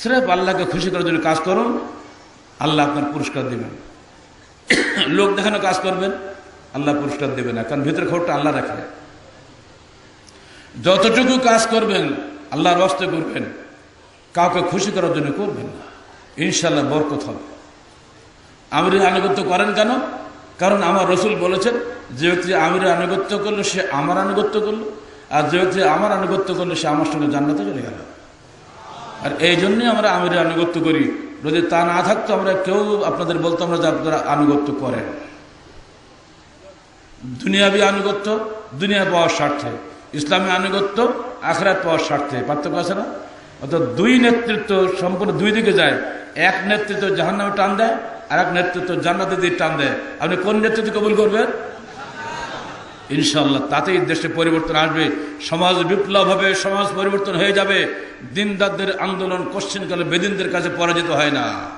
স্রেফ আল্লাহকে খুশি করার জন্য কাজ করুন, আল্লাহ আপনার পুরস্কার দেবেন। লোক দেখানো কাজ করবেন, আল্লাহ পুরস্কার দেবে না, কারণ ভিতরে খবরটা আল্লাহ রাখে। যতটুকু কাজ করবেন, আল্লাহর অস্তে করবেন, কাউকে খুশি করার জন্য করবেন না। ইনশাল্লাহ বরকত হবে। আমিরের আনুগত্য করেন কেন? কারণ আমার রসুল বলেছেন, যে ব্যক্তি আমিরের আনুগত্য করল, সে আমার আনুগত্য করল, আর যে ব্যক্তি আমার আনুগত্য করল, সে আমার সঙ্গে জান্নাতে চলে গেল। আর এই জন্যই আমরা আমিরের আনুগত্য করি। যদি তা না থাকতো, আমরা কেউ আপনাদের বলতাম না যে আপনারা আনুগত্য করেন। দুনিয়াবি আনুগত্য, দুনিয়া পাওয়ার স্বার্থে। ইসলামী আনুগত্য, আখরাত পাওয়ার স্বার্থে। পার্থক্য আছে না? অর্থাৎ দুই নেতৃত্ব সম্পূর্ণ দুই দিকে যায়। এক নেতৃত্ব জাহান্নামে টান দেয় আর এক নেতৃত্ব জান্নাতের দিকে টান দেয়। আপনি কোন নেতৃত্ব কবুল করবেন? ইনশাল্লাহ তাতেই দেশে পরিবর্তন আসবে, সমাজ বিপ্লব হবে, সমাজ পরিবর্তন হয়ে যাবে। দিনদারদের আন্দোলন কোশ্চিনকালে বেদিনদের কাছে পরাজিত হয় না।